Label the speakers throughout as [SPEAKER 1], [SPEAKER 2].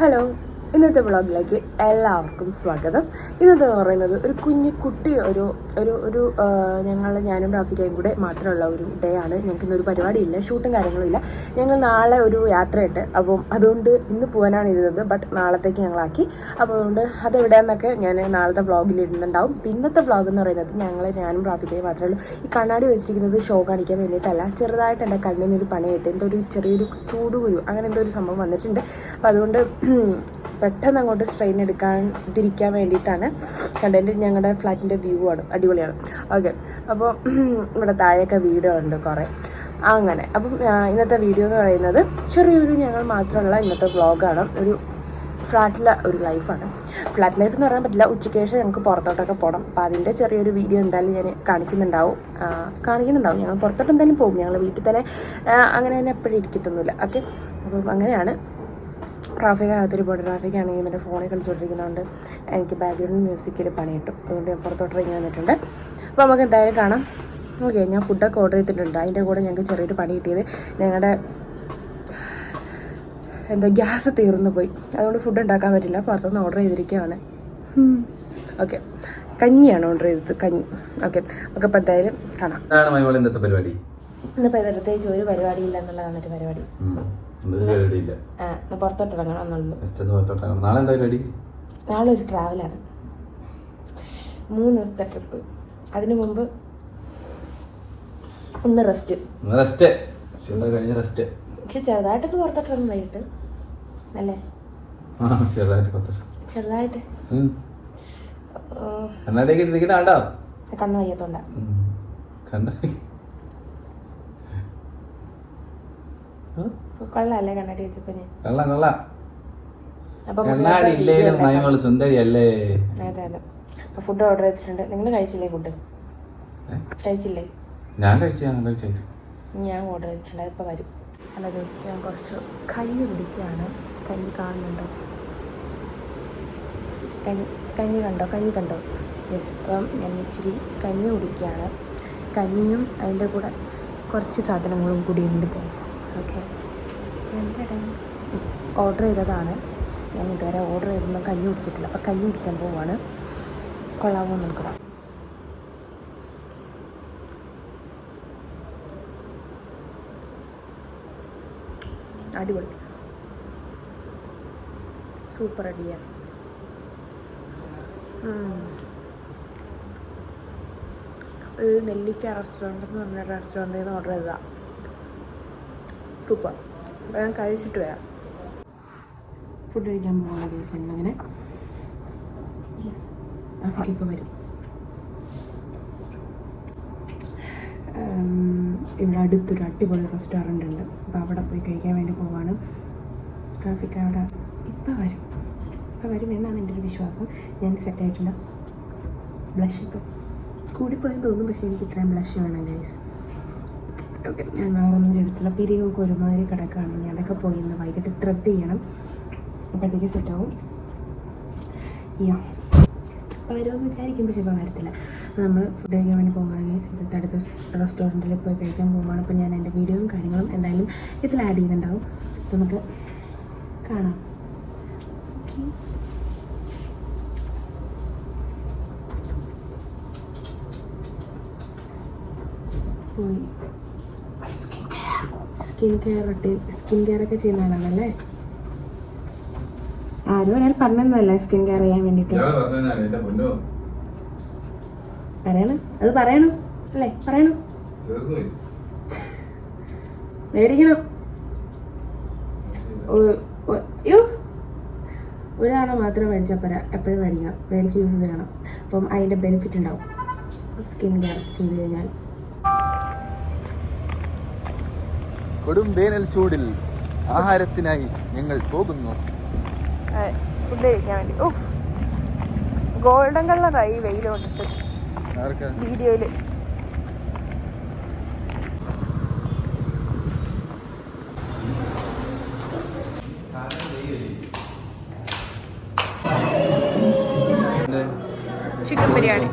[SPEAKER 1] Hello ഇന്നത്തെ വ്ളോഗിലേക്ക് എല്ലാവർക്കും സ്വാഗതം. ഇന്നത്തെ പറയുന്നത് ഒരു കുഞ്ഞു കുട്ടി ഒരു ഒരു ഒരു ഞങ്ങൾ ഞാനും റാഫിക്കയും കൂടെ മാത്രമുള്ള ഒരു ഡേ ആണ്. ഞങ്ങൾക്ക് ഇന്നൊരു പരിപാടിയില്ല ഷൂട്ടും കാര്യങ്ങളും ഇല്ല. ഞങ്ങൾ നാളെ ഒരു യാത്രയുണ്ട്. അപ്പം അതുകൊണ്ട് ഇന്ന് പോകാനാണ് ഇരുന്നത്. ബട്ട് നാളത്തേക്ക് ഞങ്ങളാക്കി. അപ്പോൾ അതുകൊണ്ട് അതെവിടെയെന്നൊക്കെ ഞാൻ നാളത്തെ വ്ളോഗിൽ ഇടുന്നുണ്ടാവും. ഇന്നത്തെ വ്ളോഗ് എന്ന് പറയുന്നത് ഞങ്ങൾ ഞാനും റാഫിക്കയും മാത്രമേ ഉള്ളൂ. ഈ കണ്ണാടി വെച്ചിരിക്കുന്നത് ഷോ കാണിക്കാൻ വേണ്ടിയിട്ടല്ല. ചെറുതായിട്ട് എന്റെ കണ്ണിനൊരു പണിയായിട്ട് എന്തൊരു ചെറിയൊരു ചൂടുകുരു അങ്ങനെ എന്തോ ഒരു സംഭവം വന്നിട്ടുണ്ട്. അപ്പോൾ അതുകൊണ്ട് പെട്ടെന്ന് അങ്ങോട്ട് സ്ട്രെയിൻ എടുക്കാതിരിക്കാൻ വേണ്ടിയിട്ടാണ് കണ്ടതിന്റെ ഞങ്ങളുടെ ഫ്ലാറ്റിന്റെ വ്യൂ ആണ്. അടിപൊളിയാണ്. ഓക്കെ അപ്പോൾ ഇവിടെ താഴെയൊക്കെ വീടുകളുണ്ട് കുറേ. അങ്ങനെ. അപ്പം ഇന്നത്തെ വീഡിയോ എന്ന് പറയുന്നത് ചെറിയൊരു ഞങ്ങൾ മാത്രമുള്ള ഇന്നത്തെ വ്ളോഗാണ് ഒരു ഫ്ലാറ്റിലെ ഒരു ലൈഫാണ് ഫ്ലാറ്റ് ലൈഫ് എന്ന് പറയാൻ പറ്റില്ല. ഉച്ചയ്ക്ക് ശേഷം ഞങ്ങൾക്ക് പുറത്തോട്ടൊക്കെ പോകണം അപ്പോൾ അതിന്റെ ചെറിയൊരു വീഡിയോ എന്തായാലും ഞാൻ കാണിക്കുന്നുണ്ടാവും. കാണിക്കുന്നുണ്ടാവും. ഞങ്ങൾ പുറത്തോട്ട് എന്തായാലും പോകും. ഞങ്ങൾ വീട്ടിൽ തന്നെ അങ്ങനെ തന്നെ എപ്പോഴും ഇരിക്കത്തൊന്നുമില്ല. ഓക്കെ അപ്പം അങ്ങനെയാണ്. ട്രാഫിക് അകത്തൊരു പോയിട്ട് ട്രാഫിക് ആണെങ്കിൽ എന്റെ ഫോണിൽ കളിച്ചുകൊണ്ടിരിക്കുന്നതുകൊണ്ട് എനിക്ക് ബാക്ക്ഗ്രൗണ്ട് മ്യൂസിക്കിൽ പണി കിട്ടും അതുകൊണ്ട് ഞാൻ പുറത്തോട്ട് ഇറങ്ങി വന്നിട്ടുണ്ട്. അപ്പോൾ നമുക്ക് എന്തായാലും കാണാം. ഓക്കെ ഞാൻ ഫുഡൊക്കെ ഓർഡർ ചെയ്തിട്ടുണ്ട്. അതിന്റെ കൂടെ ഞങ്ങൾക്ക് ചെറിയൊരു പണി കിട്ടിയത് ഞങ്ങളുടെ എന്താ ഗ്യാസ് തീർന്നു പോയി. അതുകൊണ്ട് ഫുഡ് ഉണ്ടാക്കാൻ പറ്റില്ല. പുറത്തുനിന്ന് ഓർഡർ ചെയ്തിരിക്കുകയാണ് ഓക്കെ കഞ്ഞിയാണ് ഓർഡർ ചെയ്തത്. കഞ്ഞി. ഓക്കെ നമുക്ക് അപ്പം എന്തായാലും കാണാം.
[SPEAKER 2] പരിപാടി?
[SPEAKER 1] ഇന്ന് പ്രത്യേകിച്ച് ഒരു പരിപാടിയില്ല എന്നുള്ളതാണ് ഒരു പരിപാടി. പുറത്തോട്ട് ഇറങ്ങണം എന്നുള്ളൂ.
[SPEAKER 2] ഒന്ന് പുറത്തോട്ടാണ് നാളെ എന്താ പരിപാടി
[SPEAKER 1] നാളെ ഒരു ട്രാവലാണ് മൂന്ന് ദിവസത്തെ ട്രിപ്പ് അതിനു മുമ്പ് ഒന്ന് റെസ്റ്റ്
[SPEAKER 2] റെസ്റ്റ് കഴിഞ്ഞ റെസ്റ്റ്
[SPEAKER 1] പക്ഷെ ചെറുതായിട്ടൊക്കെ പുറത്തോട്ട് ഇറങ്ങും വൈകിട്ട്. അല്ലേ?
[SPEAKER 2] ചെറുതായിട്ട്
[SPEAKER 1] ചെറുതായിട്ട്.
[SPEAKER 2] കണ്ണാടിയൊക്കെ ഇട്ടിരിക്കുന്ന ആണ്ടോ
[SPEAKER 1] കണ്ണ് വയ്യത്തോണ്ട.
[SPEAKER 2] ഉം.
[SPEAKER 1] കൊള്ളാല്ലേ കണ്ണാടി വെച്ചപ്പോ ഞാൻ?
[SPEAKER 2] കള്ള കള്ള കണ്ണാടി ഇല്ലേലും മൈമോൾ സുന്ദരി അല്ലേ
[SPEAKER 1] അതെ അതെ. അപ്പൊ ഫുഡ് ഓർഡർ ചെയ്തിട്ടുണ്ട്. നിങ്ങൾ കഴിച്ചില്ലേ ഫുഡ്? കഴിച്ചില്ലേ?
[SPEAKER 2] ഞാൻ കഴിച്ചു ഞാൻ കഴിച്ചു.
[SPEAKER 1] ഞാൻ ഓർഡർ ചെയ്തിട്ടുണ്ട്. അതിപ്പോൾ വരും. ഹലോ ഗൈസ് ഞാൻ കുറച്ച് കഞ്ഞി കുടിക്കുകയാണ്. കഞ്ഞി കാണുന്നുണ്ടോ? കഞ്ഞി കഞ്ഞി കണ്ടോ? കഞ്ഞി കണ്ടോ? യെസ് അപ്പം ഞാൻ ഇച്ചിരി കഞ്ഞി കുടിക്കുകയാണ്. കഞ്ഞിയും അതിന്റെ കൂടെ കുറച്ച് സാധനങ്ങളും കൂടി ഉണ്ട് ഗൈസ് ഓക്കെ ഓർഡർ ചെയ്തതാണ്. ഞാൻ ഇതുവരെ ഓർഡർ ചെയ്തൊന്നും കഞ്ഞി കുടിച്ചിട്ടില്ല. അപ്പം കഞ്ഞി കുടിക്കാൻ പോവാണ്. കൊള്ളാമോ എന്ന് നോക്കാം. അടിപൊളി. സൂപ്പർ അടിയ. ഒരു നെല്ലിക്ക റെസ്റ്റോറന്റ് എന്ന് പറഞ്ഞ റെസ്റ്റോറന്റിൽ നിന്ന് ഓർഡർ ചെയ്തതാണ് സൂപ്പർ. ഞാൻ കഴിച്ചിട്ട് വരാം. ഫുഡ് കഴിക്കാൻ പോകുന്ന ദിവസം അങ്ങനെ ആഫിക്ക് ഇപ്പോൾ വരും. ഇവിടെ അടുത്തൊരു അടിപൊളി റെസ്റ്റോറന്റ് ഉണ്ട്. അപ്പോൾ അവിടെ പോയി കഴിക്കാൻ വേണ്ടി പോവാണ്. ട്രാഫിക് അവിടെ ഇപ്പം വരും. ഇപ്പം വരും എന്നാണ് എന്റെ ഒരു വിശ്വാസം. ഞാൻ സെറ്റായിട്ടില്ല ബ്ലഷൊക്കെ കൂടിപ്പോയെന്ന് തോന്നും പക്ഷേ എനിക്ക് ഇത്രയും ബ്ലഷ് വേണം ഗൈസ് ഓക്കെ. ഞാൻ വേറൊന്നും ചെയ്തിട്ടില്ല. പിരികൊക്കെ ഒരുമാതിരി കിടക്കുകയാണ് ഇനി അതൊക്കെ പോയി ഇന്ന് വൈകിട്ട് ത്രെഡ് ചെയ്യണം. അപ്പോഴത്തേക്ക് സെറ്റാവും യാ വരുമെന്ന് വിചാരിക്കും പക്ഷേ ഇപ്പോൾ വരത്തില്ല. അപ്പോൾ നമ്മൾ ഫുഡ് കഴിക്കാൻ വേണ്ടി പോകുകയാണെങ്കിൽ ഇവിടുത്തെ അടുത്ത റെസ്റ്റോറന്റിൽ പോയി കഴിക്കാൻ പോകുകയാണ് അപ്പോൾ ഞാൻ എന്റെ വീഡിയോയും കാര്യങ്ങളും എന്തായാലും ഇതിൽ ആഡ് ചെയ്യുന്നുണ്ടാവും. നമുക്ക് കാണാം. ഓക്കെ പോയി. Skin care routine skin care ഒക്കെ ചെയ്യുന്ന ആളാണല്ലേ? ആരും ഒരാൾ പറഞ്ഞതല്ലേ സ്കിൻ കെയർ ചെയ്യാൻ
[SPEAKER 2] വേണ്ടിട്ട്
[SPEAKER 1] പറയണം. അത് പറയണം. അല്ലേ? പറയണം. മേടിക്കണം. ഒരു തവണ മാത്രം മേടിച്ചാൽ പോരാ. എപ്പോഴും മേടിക്കണം. മേടിച്ച് യൂസ് ചെയ്യണം അപ്പം അതിന്റെ ബെനിഫിറ്റ് ഉണ്ടാവും. സ്കിൻ കെയർ ചെയ്ത് കഴിഞ്ഞാൽ.
[SPEAKER 2] കൊടും വേനൽ ചൂടിൽ ആഹാരത്തിനായി ഞങ്ങൾ പോകുന്നു.
[SPEAKER 1] ഫുഡ് കഴിക്കാൻ വേണ്ടി. ഓ ഗോൾഡൻ കളറായി വെയിൽ കൊണ്ടിട്ട്. വീഡിയോയിൽ. ചിക്കൻ ബിരിയാണി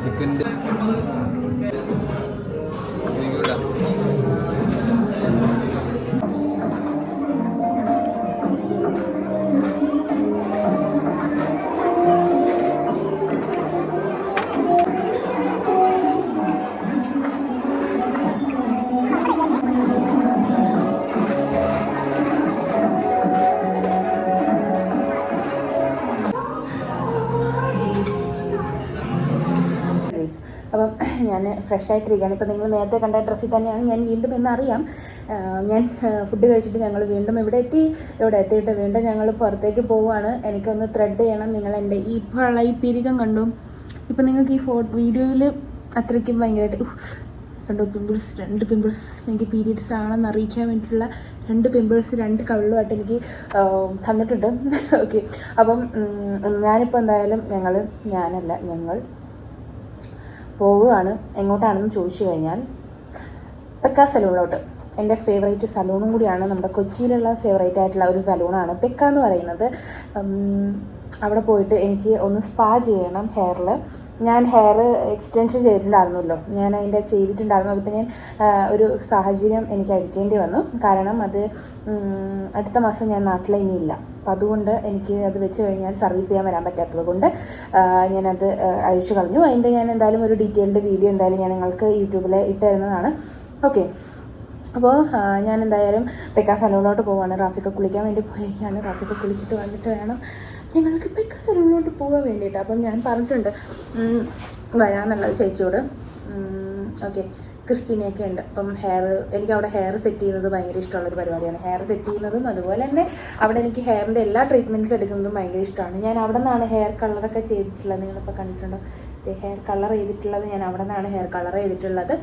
[SPEAKER 2] ചിക്കന്റെ
[SPEAKER 1] ഞാൻ ഫ്രഷ് ആയിട്ടിരിക്കുകയാണ് ഇപ്പം നിങ്ങൾ നേരത്തെ കണ്ട ഡ്രസ്സിൽ തന്നെയാണ് ഞാൻ വീണ്ടും എന്നറിയാം. ഞാൻ ഫുഡ് കഴിച്ചിട്ട് ഞങ്ങൾ വീണ്ടും ഇവിടെ എത്തി. ഇവിടെ എത്തിയിട്ട് വീണ്ടും ഞങ്ങൾ പുറത്തേക്ക് പോവുകയാണ്. എനിക്കൊന്ന് ത്രെഡ് ചെയ്യണം. നിങ്ങൾ എന്റെ ഈ ഇപ്പോഴുള്ള ഈ പിരികം കണ്ടു. ഇപ്പം നിങ്ങൾക്ക് ഈ ഫോ വീഡിയോയിൽ അത്രയ്ക്കും ഭയങ്കരമായിട്ട് രണ്ട് പിമ്പിൾസ് രണ്ട് പിമ്പിൾസ് എനിക്ക് പീരീഡ്സ് ആണെന്ന് അറിയിക്കാൻ വേണ്ടിയിട്ടുള്ള രണ്ട് പിമ്പിൾസ് രണ്ട് കവിളുമായിട്ട് എനിക്ക് തന്നിട്ടുണ്ട്. ഓക്കെ അപ്പം ഞാനിപ്പോൾ എന്തായാലും ഞങ്ങൾ ഞാനല്ല ഞങ്ങൾ പോവുകയാണ്. എങ്ങോട്ടാണെന്ന് ചോദിച്ചു കഴിഞ്ഞാൽ പെക്ക സലൂണിലോട്ട് എന്റെ ഫേവറേറ്റ് സലൂണും കൂടിയാണ്. നമ്മുടെ കൊച്ചിയിലുള്ള ഫേവറേറ്റ് ആയിട്ടുള്ള ഒരു സലൂണാണ് പെക്ക എന്ന് പറയുന്നത് അവിടെ പോയിട്ട് എനിക്ക് ഒന്ന് സ്പാ ചെയ്യണം ഹെയറിൽ ഞാൻ ഹെയർ എക്സ്റ്റൻഷൻ ചെയ്തിട്ടുണ്ടായിരുന്നല്ലോ. ഞാൻ അതിന്റെ ചെയ്തിട്ടുണ്ടായിരുന്നു. അതിപ്പോൾ ഞാൻ ഒരു സാഹചര്യം എനിക്ക് അഴിക്കേണ്ടി വന്നു. കാരണം അത് അടുത്ത മാസം ഞാൻ നാട്ടിൽ ഇനിയില്ല. അപ്പം അതുകൊണ്ട് എനിക്ക് അത് വെച്ച് കഴിഞ്ഞാൽ സർവീസ് ചെയ്യാൻ വരാൻ പറ്റാത്തത് കൊണ്ട് ഞാനത് അഴിച്ചു കളഞ്ഞു. അതിന്റെ ഞാൻ എന്തായാലും ഒരു ഡീറ്റെയിൽഡ് വീഡിയോ എന്തായാലും ഞാൻ നിങ്ങൾക്ക് യൂട്യൂബിൽ ഇട്ട് തരുന്നതാണ്. ഓക്കെ അപ്പോൾ ഞാൻ എന്തായാലും പെക്കാ സലോണിലോട്ട് പോവാണ്. റാഫിക്ക് കുളിക്കാൻ വേണ്ടി പോയേക്കാണ്. റാഫിക്ക് കുളിച്ചിട്ട് വന്നിട്ട് വേണം. ഞങ്ങൾക്ക് പെക്ക സ്ഥലങ്ങളിലോട്ട് പോകാൻ വേണ്ടിയിട്ട്. അപ്പം ഞാൻ പറഞ്ഞിട്ടുണ്ട്. വരാമെന്നുള്ളത് ചേച്ചിയോട്. ഓക്കെ ക്രിസ്റ്റീനയൊക്കെ ഉണ്ട്. അപ്പം ഹെയർ എനിക്ക് അവിടെ ഹെയർ സെറ്റ് ചെയ്യുന്നത് ഭയങ്കര ഇഷ്ടമുള്ളൊരു പരിപാടിയാണ്. ഹെയർ സെറ്റ് ചെയ്യുന്നതും അതുപോലെ തന്നെ അവിടെ എനിക്ക് ഹെയറിന്റെ എല്ലാ ട്രീറ്റ്മെന്റ്സ് എടുക്കുന്നതും ഭയങ്കര ഇഷ്ടമാണ്. ഞാൻ അവിടെ നിന്നാണ് ഹെയർ കളറൊക്കെ ചെയ്തിട്ടുള്ളത്. നിങ്ങളിപ്പോൾ കണ്ടിട്ടുണ്ടോ? ഹെയർ കളർ ചെയ്തിട്ടുള്ളത് ഞാൻ അവിടെ നിന്നാണ് ഹെയർ കളർ ചെയ്തിട്ടുള്ളത്.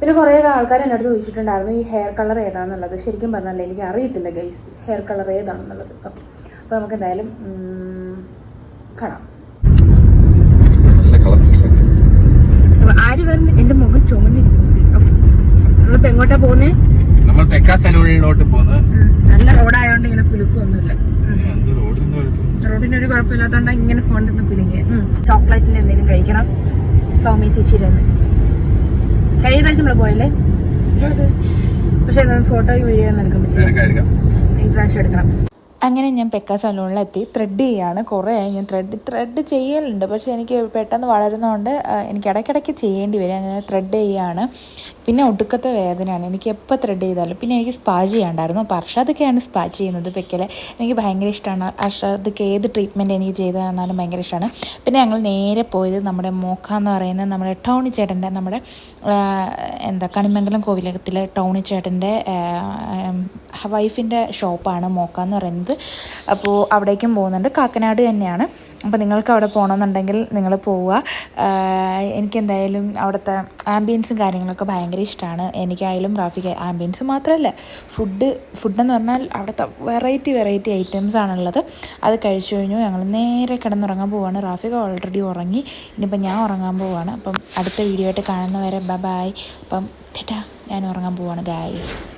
[SPEAKER 1] പിന്നെ കുറേ ആൾക്കാർ എന്റെ അടുത്ത് ചോദിച്ചിട്ടുണ്ടായിരുന്നു ഈ ഹെയർ കളർ ഏതാണെന്നുള്ളത്? ശരിക്കും പറഞ്ഞാൽ എനിക്ക് അറിയത്തില്ല ഗൈസ് ഹെയർ കളർ ഏതാണെന്നുള്ളത്. ഓക്കെ അപ്പോൾ നമുക്ക് എന്തായാലും കാണാം. ആര് മുഖം ചുമന്നിരിക്കുന്നു? ഓക്കെ. നമ്മളിപ്പോൾ എങ്ങോട്ടാ പോകുന്നത്
[SPEAKER 2] നമ്മൾ സലൂണിലോട്ട് പോകുന്നത്.
[SPEAKER 1] നല്ല റോഡായോണ്ട് ഇങ്ങനെ കുലുക്കൊന്നുമില്ല.
[SPEAKER 2] റോഡിന്
[SPEAKER 1] റോഡിന് ഒരു ഇങ്ങനെ ഫോണിൽ നിന്ന് കുലുങ്ങി ചോക്ലേറ്റിന്റെ എന്തെങ്കിലും കഴിക്കണം? സൗമ്യ ചേച്ചിയുടെ കഴിഞ്ഞ പ്രാവശ്യം നമ്മൾ പോയല്ലേ? പക്ഷെ ഫോട്ടോയും വീഡിയോ ഒന്നും എടുക്കാൻ പറ്റില്ല. ഈ പ്രാവശ്യം എടുക്കണം.
[SPEAKER 3] അങ്ങനെ ഞാൻ പെക്ക സലൂണിലെത്തി ത്രെഡ് ചെയ്യാണ് കുറേ ഞാൻ ത്രെഡ് ത്രെഡ് ചെയ്യലുണ്ട്. പക്ഷേ എനിക്ക് പെട്ടെന്ന് വളരുന്നതുകൊണ്ട് എനിക്ക് ഇടയ്ക്കിടയ്ക്ക് ചെയ്യേണ്ടി വരും. അങ്ങനെ ത്രെഡ് ചെയ്യാണ്. പിന്നെ ഒടുക്കത്തെ വേദനയാണ്. എനിക്ക് എപ്പോൾ ത്രെഡ് ചെയ്താലും. പിന്നെ എനിക്ക് സ്പാ ചെയ്യാണ്ടായിരുന്നു. അപ്പോൾ അർഷാദൊക്കെയാണ് സ്പാ ചെയ്യുന്നത് പെക്കലെ എനിക്ക് ഭയങ്കര ഇഷ്ടമാണ് അർഷാദക്ക് ഏത് ട്രീറ്റ്മെന്റ് എനിക്ക് ചെയ്തു ഭയങ്കര ഇഷ്ടമാണ് പിന്നെ ഞങ്ങൾ നേരെ പോയത് നമ്മുടെ മോക്ക എന്ന് പറയുന്ന നമ്മുടെ ടൗണി ചേട്ടന്റെ നമ്മുടെ എന്താ കണിമംഗലം കോവിലകത്തിലെ ടൗണി ചേട്ടന്റെ വൈഫിന്റെ ഷോപ്പാണ് മോക്ക എന്ന് പറയുന്നത്. അപ്പോൾ അവിടേക്കും പോകുന്നുണ്ട്. കാക്കനാട് തന്നെയാണ്. അപ്പോൾ നിങ്ങൾക്ക് അവിടെ പോകണമെന്നുണ്ടെങ്കിൽ നിങ്ങൾ പോവുക. എനിക്കെന്തായാലും അവിടുത്തെ ആംബിയൻസും കാര്യങ്ങളൊക്കെ ഭയങ്കര ഇഷ്ടമാണ്. എനിക്കായാലും റാഫിക്ക് ആംബിയൻസ് മാത്രമല്ല ഫുഡ് ഫുഡെന്ന് പറഞ്ഞാൽ അവിടുത്തെ വെറൈറ്റി വെറൈറ്റി ഐറ്റംസ് ആണുള്ളത്. അത് കഴിച്ചു കഴിഞ്ഞു. ഞങ്ങൾ നേരെ കിടന്നുറങ്ങാൻ പോവുകയാണ് റാഫിക ഓൾറെഡി ഉറങ്ങി. ഇനിയിപ്പോൾ ഞാൻ ഉറങ്ങാൻ പോവുകയാണ് അപ്പം അടുത്ത വീഡിയോ ആയിട്ട് കാണുന്നവരെ ബൈ ബൈ അപ്പം ടാ ഞാൻ ഉറങ്ങാൻ പോവുകയാണ് ഗായ്സ്